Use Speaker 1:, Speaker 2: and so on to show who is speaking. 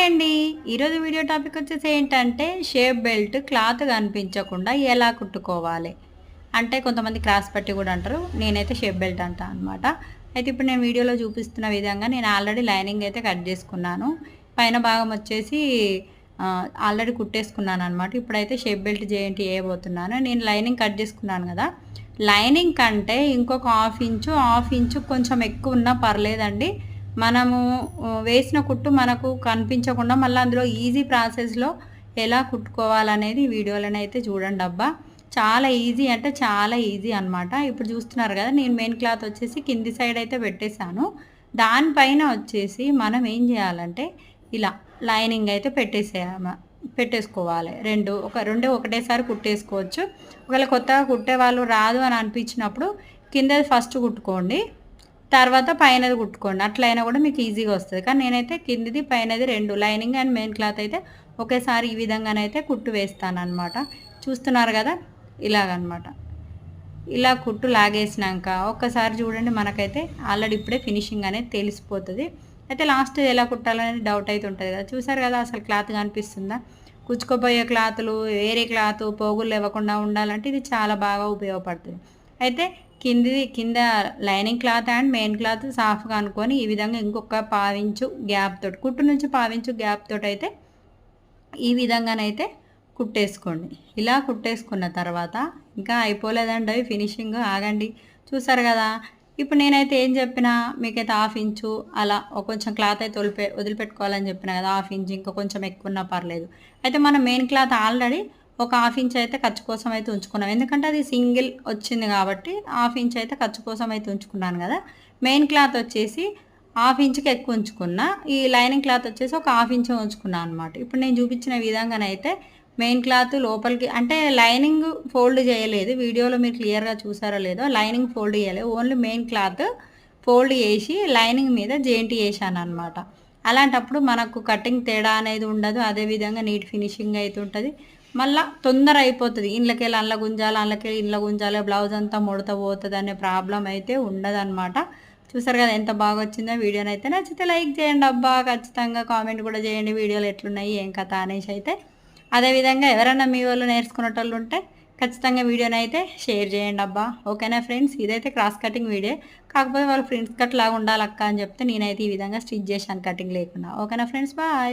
Speaker 1: Hi అండి ఈరోజు video topic వచ్చేసి ఏంటంటే షేప్ బెల్ట్ క్లాత్ కనిపించకుండా ఎలా కుట్టుకోవాలి? అంటే కొంతమంది క్రాస్ పట్టి కూడా అంటారు నేనైతే షేప్ బెల్ట్ అంటా అనమాట అయితే ఇప్పుడు నేను వీడియోలో చూపిస్తున్న విధంగా నేను ఆల్రెడీ లైనింగ్ అయితే కట్ చేసుకున్నాను. పైన భాగం వచ్చేసి ఆల్రెడీ కుట్టేసుకున్నాను అనమాట ఇప్పుడైతే షేప్ బెల్ట్ చేయండి వేయబోతున్నాను నేను లైనింగ్ కట్ చేసుకున్నాను కదా. లైనింగ్ కంటే ఇంకొక హాఫ్ ఇంచు హాఫ్ ఇంచు కొంచెం ఎక్కువ ఉన్నా పర్లేదండి. మనము వేసిన కుట్టు మనకు కనిపించకుండా మళ్ళీ అందులో ఈజీ ప్రాసెస్లో ఎలా కుట్టుకోవాలనేది వీడియోలోనైతే చూడండి అబ్బా. చాలా ఈజీ అంటే చాలా ఈజీ అనమాట ఇప్పుడు చూస్తున్నారు కదా నేను మెయిన్ క్లాత్ వచ్చేసి కింది సైడ్ అయితే పెట్టేశాను. దానిపైన వచ్చేసి మనం ఏం చేయాలంటే ఇలా లైనింగ్ అయితే పెట్టేసేయమా పెట్టేసుకోవాలి. రెండు ఒక రెండే ఒకటేసారి కుట్టేసుకోవచ్చు. ఒకవేళ కొత్తగా కుట్టే వాళ్ళు రాదు అని అనిపించినప్పుడు కింద ఫస్ట్ కుట్టుకోండి. తర్వాత పైనది కుట్టుకోండి. అట్లయినా కూడా మీకు ఈజీగా వస్తుంది. కానీ నేనైతే కిందిది పైనది రెండు. లైనింగ్ అండ్ మెయిన్ క్లాత్ అయితే ఒకేసారి ఈ విధంగానైతే కుట్టు వేస్తాను అనమాట చూస్తున్నారు కదా? ఇలాగనమాట ఇలా కుట్టు లాగేసినాక ఒక్కసారి చూడండి మనకైతే ఆల్రెడీ ఇప్పుడే ఫినిషింగ్ అనేది తెలిసిపోతుంది. అయితే లాస్ట్ ఎలా కుట్టాలనేది డౌట్ అయితే ఉంటుంది కదా? చూసారు కదా అసలు క్లాత్ కనిపిస్తుందా? కుచ్చుకోపోయే క్లాతులు వేరే క్లాత్ పోగులు ఇవ్వకుండా ఉండాలంటే ఇది చాలా బాగా ఉపయోగపడుతుంది. అయితే కింది కింద lining cloth and main cloth సాఫ్గా అనుకొని ఈ విధంగా ఇంకొక పావించు గ్యాప్ తోటి కుట్టు నుంచి పావించు గ్యాప్ తోటి అయితే ఈ విధంగానైతే కుట్టేసుకోండి. ఇలా కుట్టేసుకున్న తర్వాత ఇంకా అయిపోలేదండి అవి ఫినిషింగ్ ఆగండి. చూసారు కదా? ఇప్పుడు నేనైతే ఏం చెప్పినా మీకైతే హాఫ్ ఇంచు అలా కొంచెం క్లాత్ అయితే వదిలిపె వదిలిపెట్టుకోవాలని చెప్పిన కదా హాఫ్ ఇంచు ఇంకా కొంచెం ఎక్కువ ఉన్నా పర్లేదు. అయితే మన మెయిన్ క్లాత్ ఆల్రెడీ ఒక హాఫ్ ఇంచ్ అయితే ఖర్చు కోసం అయితే ఉంచుకున్నాం. ఎందుకంటే అది సింగిల్ వచ్చింది కాబట్టి హాఫ్ ఇంచ్ అయితే ఖర్చు కోసం అయితే ఉంచుకున్నాను కదా. మెయిన్ క్లాత్ వచ్చేసి హాఫ్ ఇంచ్కి ఎక్కువ ఉంచుకున్నా. ఈ లైనింగ్ క్లాత్ వచ్చేసి ఒక హాఫ్ ఇంచ్ ఉంచుకున్నాను అనమాట ఇప్పుడు నేను చూపించిన విధంగానైతే మెయిన్ క్లాత్ లోపలికి అంటే లైనింగ్ ఫోల్డ్ చేయలేదు. వీడియోలో మీరు క్లియర్గా చూసారో లేదో లైనింగ్ ఫోల్డ్ చేయలేదు. ఓన్లీ మెయిన్ క్లాత్ ఫోల్డ్ చేసి లైనింగ్ మీద జేంటి వేసాను అనమాట అలాంటప్పుడు మనకు కటింగ్ తేడా అనేది ఉండదు. అదేవిధంగా నీట్ ఫినిషింగ్ అయితే ఉంటుంది. మళ్ళీ తొందర అయిపోతుంది. ఇళ్ళకెళ్ళి వెళ్ళి అల్ల గుంజాలి అల్లకి ఇండ్ల గుంజాలి బ్లౌజ్ అంతా ముడత పోతుంది అనే ప్రాబ్లం అయితే ఉండదన్నమాట. చూసారు కదా ఎంత బాగా వచ్చిందో వీడియోని అయితే నచ్చితే లైక్ చేయండి అబ్బా. ఖచ్చితంగా కామెంట్ కూడా చేయండి. వీడియోలు ఎట్లున్నాయి ఏం కథ అనేసి అయితే. అదేవిధంగా ఎవరైనా మీ వాళ్ళు నేర్చుకునేటోళ్ళు ఉంటే ఖచ్చితంగా వీడియోని అయితే షేర్ చేయండి అబ్బా. ఓకేనా ఫ్రెండ్స్? ఇదైతే క్రాస్ కటింగ్ వీడియో. కాకపోతే వాళ్ళు ఫ్రెండ్స్ కట్ లాగా ఉండాలక్క అని చెప్తే నేనైతే ఈ విధంగా స్టిచ్ చేశాను కటింగ్ లేకుండా. ఓకేనా ఫ్రెండ్స్? బాయ్.